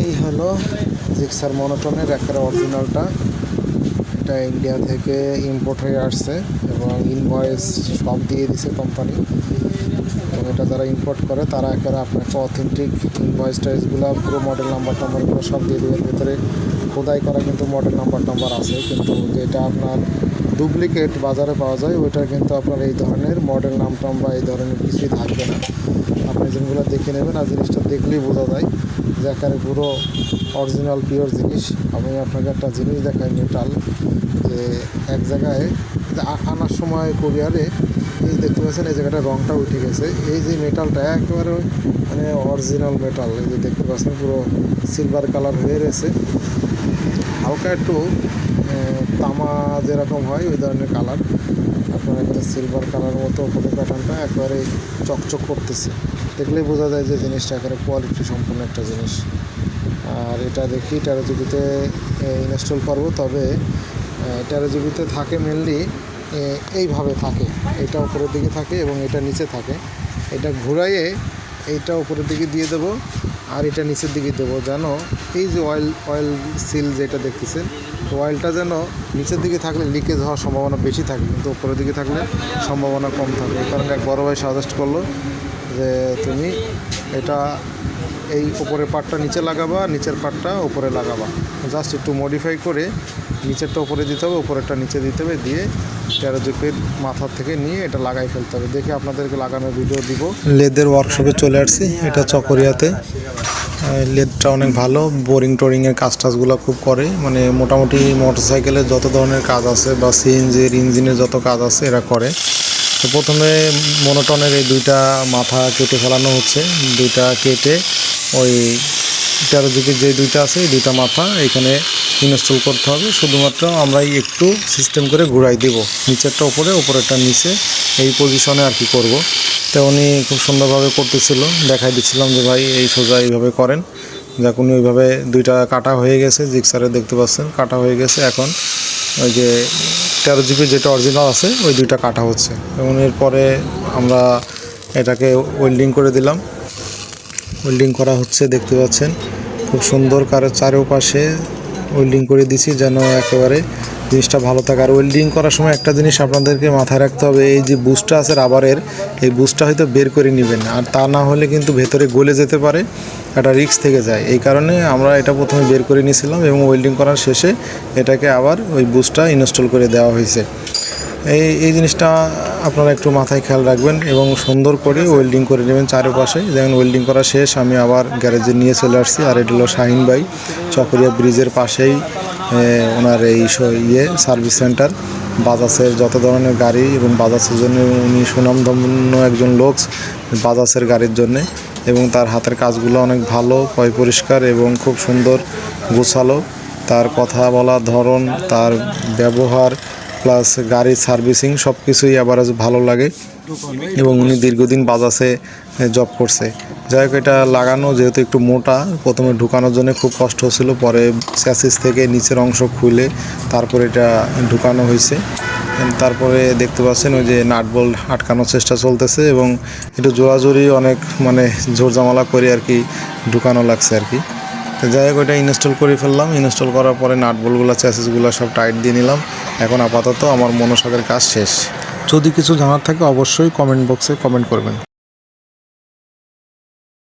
এই হলো জিক্সার মনোটনের একেবারে অরিজিনালটা এটা ইন্ডিয়া থেকে ইম্পোর্ট হয়ে আসছে এবং ইনভয়েস সব দিয়ে দিছে কোম্পানি এবং এটা যারা ইম্পোর্ট করে, তারা একেবারে আপনাকে অথেন্টিক ইনভয়েস টাইজগুলো পুরো মডেল নাম্বার টাম্বারগুলো সব দিয়ে দেবে। ভেতরে খোদাই করা কিন্তু মডেল নাম্বার টাম্বার আছে। কিন্তু যেটা আপনার ডুপ্লিকেট বাজারে পাওয়া যায়, ওইটা কিন্তু আপনার এই ধরনের মডেল নাম টাম বা এই ধরনের কিছুই থাকবে না। জিনিসগুলো দেখে নেবেন আর জিনিসটা দেখলেই বোঝা যায় যে একেবারে পুরো অরিজিনাল পিওর জিনিস। আমি আপনাকে একটা জিনিস দেখাই মেটাল যে এক জায়গায় আনার সময় কোরিয়ারে এই দেখতে পাচ্ছেন, এই জায়গাটা রংটা উঠে গেছে। এই যে মেটালটা একেবারে মানে অরিজিনাল মেটাল এই যে দেখতে পাচ্ছেন, পুরো সিলভার কালার হয়ে রয়েছে। হালকা একটু যেরকম হয়, ওই ধরনের কালার আপনার এখানে সিলভার কালার মতো উপরে প্যাটার্নটা একেবারে চকচক করতেছে। দেখলেই বোঝা যায় যে জিনিসটা একেবারে কোয়ালিটি সম্পূর্ণ একটা জিনিস। আর এটা দেখি তেরো জিবিতে ইনস্টল করব। তবে তেরো জিবিতে থাকে মেনলি এইভাবে থাকে। এটা উপরের দিকে থাকে এবং এটা নিচে থাকে। এটা ঘুরাইয়ে এইটা উপরের দিকে দিয়ে দেবো, আর এটা নিচের দিকে দেবো। যেন এই যে অয়েল অয়েল সিল যেটা দেখতেছেন অয়েলটা যেন নিচের দিকে থাকলে লিকেজ হওয়ার সম্ভাবনা বেশি থাকে, কিন্তু উপরের দিকে থাকলে সম্ভাবনা কম থাকে। কারণে এক বড় ভাই সাজেস্ট করল যে তুমি এটা এই উপরের পার্টটা নিচে লাগাবা, নিচের পার্টটা উপরে লাগাবা। জাস্ট একটু মডিফাই করে নিচেরটা উপরে দিতে হবে, উপরেরটা নিচে দিতে হবে, দিয়ে তেরো জিপির মাথার থেকে নিয়ে এটা লাগাই ফেলতে হবে। দেখে আপনাদেরকে লাগানোর ভিডিও দিব। লেদের ওয়ার্কশপে চলে আসছি, এটা চকরিয়াতে। লেদটা অনেক ভালো বোরিং টোরিংয়ের কাজ টাজগুলো খুব করে। মানে মোটামুটি মোটরসাইকেলের যত ধরনের কাজ আছে বা সিএনজির ইঞ্জিনের যত কাজ আছে, এরা করে। তো প্রথমে মনোটনের এই দুইটা মাথা কেটে ফেলানো হচ্ছে। দুইটা কেটে ওই তেরো যে দুইটা আছে, এই দুইটা মাথা এখানে ইনস্টল করতে হবে। শুধুমাত্র আমরা একটু সিস্টেম করে ঘুরাই দেব। নিচেরটা উপরে, উপরেরটা নিচে। এই পজিশনে আর কি করব। তো উনি খুব সুন্দরভাবে করতেছিল। দেখাই দিচ্ছিলাম যে, ভাই, এই সোজা এইভাবে করেন। যাক উনি ওইভাবে দুইটা কাটা হয়ে গেছে। জিক্সারে দেখতে পাচ্ছেন, কাটা হয়ে গেছে। এখন ওই যে তেরো জিবি যেটা অরিজিনাল আছে, ওই দুইটা কাটা হচ্ছে। এবং এরপরে আমরা এটাকে ওয়েল্ডিং করে দিলাম। ওয়েল্ডিং করা হচ্ছে, দেখতে পাচ্ছেন। খুব সুন্দর কারও চারোপাশে ওয়েল্ডিং করে দিছি যেন একেবারে জিনিসটা ভালো থাকে। আর ওয়েল্ডিং করার সময় একটা জিনিস আপনাদেরকে মাথায় রাখতে হবে, এই যে বুস্টটা আছে রাবারের এই বুস্টটা হয়তো বের করে নেবেন। আর তা না হলে কিন্তু ভেতরে গলে যেতে পারে, একটা রিস্ক থেকে যায়। এই কারণে আমরা এটা প্রথমে বের করে নিয়েছিলাম এবং ওয়েল্ডিং করার শেষে এটাকে আবার ওই বুস্টটা ইনস্টল করে দেওয়া হয়েছে। এই এই জিনিসটা আপনারা একটু মাথায় খেয়াল রাখবেন এবং সুন্দর করে ওয়েল্ডিং করে নেবেন চারপাশে। যেমন ওয়েল্ডিং করা শেষ, আমি আবার গ্যারেজে নিয়ে চলে আসছি আর এটা হলো শাহিন ভাই, চকরিয়া ব্রিজের পাশেই ওনার এই ইয়ে সার্ভিস সেন্টার বাজাজের যত ধরনের গাড়ি এবং বাজাজের জন্য উনি সুনামধন্য একজন লোক বাজাজের গাড়ির জন্যে এবং তার হাতের কাজগুলো অনেক ভালো, পয় পরিষ্কার এবং খুব সুন্দর, গোছালো। তার কথা বলার ধরন, তার ব্যবহার প্লাস গাড়ির সার্ভিসিং সব কিছুই অ্যাভারেজ ভালো লাগে। এবং উনি দীর্ঘদিন বাজাসে জব করছে। যাই হোক, এটা লাগানো যেহেতু একটু মোটা, প্রথমে ঢুকানোর জন্য খুব কষ্ট হচ্ছিল, পরে স্যাসিস থেকে নিচের অংশ খুলে তারপরে এটা ঢুকানো হয়েছে। তারপরে দেখতে পাচ্ছেন ওই যে নাট বোল্ট আটকানোর চেষ্টা চলতেছে এবং একটু জোরাজোরি অনেক মানে জোর জামালা করে আর কি ঢুকানো লাগছে আর কি। যাই হোক, ওইটা ইনস্টল করে ফেললাম। ইনস্টল করার পরে নাট বোল্টগুলো চ্যাসেসগুলো সব টাইট দিয়ে নিলাম। এখন আপাতত আমার মনসাদের কাজ শেষ। যদি কিছু জানার থাকে অবশ্যই কমেন্ট বক্সে কমেন্ট করবেন।